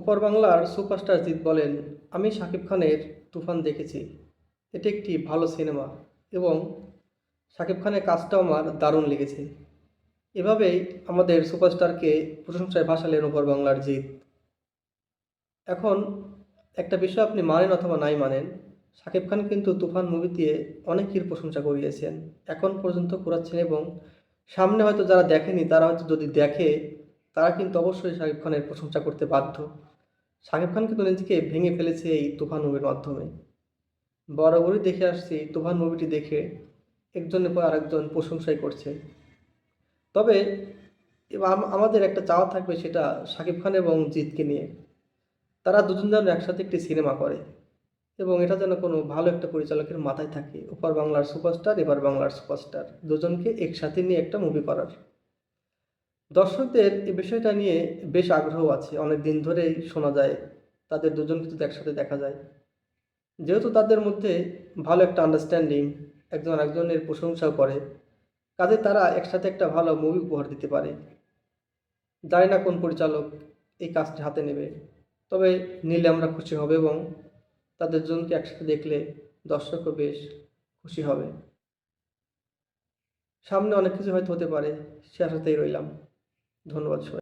ওপর বাংলার সুপারস্টার জিৎ বলেন, আমি শাকিব খানের তুফান দেখেছি। এটি একটি ভালো সিনেমা এবং শাকিব খানের কাজটাও আমার দারুণ লেগেছে। এভাবেই আমাদের সুপারস্টারকে প্রশংসায় ভাসালেন ওপর বাংলার জিৎ। এখন একটা বিষয় আপনি মানেন অথবা নাই মানেন, শাকিব খান কিন্তু তুফান মুভি দিয়ে অনেকের প্রশংসা করিয়েছেন। এখন পর্যন্ত করাচ্ছেন এবং সামনে হয়তো যারা দেখেনি, তারা হয়তো যদি দেখে তারা কিন্তু অবশ্যই শাকিব খানের প্রশংসা করতে বাধ্য। শাকিব খান কিন্তু নিজেকে ভেঙে ফেলেছে এই তুফান মুভির মাধ্যমে। বরাবরই দেখে আসছি তুফান মুভিটি দেখে একজনের পর আরেকজন প্রশংসাই করছে। তবে আমাদের একটা চাওয়া থাকবে সেটা শাকিব খান এবং জিৎকে নিয়ে। তারা দুজন যেন একসাথে একটি সিনেমা করে এবং এটা যেন কোনো ভালো একটা পরিচালকের মাথায় থাকে। ওপার বাংলার সুপারস্টার এবার বাংলার সুপারস্টার। দুজনকে একসাথে নিয়ে একটা মুভি করার। দর্শকদের এই বিষয়টা নিয়ে বেশ আগ্রহ আছে। অনেক দিন ধরেই শোনা যায়, তাদের দুজনকে যদি একসাথে দেখা যায়। যেহেতু তাদের মধ্যে ভালো একটা আন্ডারস্ট্যান্ডিং একজন একজনের প্রশংসাও করে, কাজে তারা একসাথে একটা ভালো মুভি উপহার দিতে পারে। জানি না কোন পরিচালক এই কাজটি হাতে নেবে। তবে নিলে আমরা খুশি হবে এবং তাদের জনকে একসাথে দেখলে দর্শকও বেশ খুশি হবে। সামনে অনেক কিছু হয়তো হতে পারে, সে আশাতেই রইলাম। ধন্যবাদ সবাই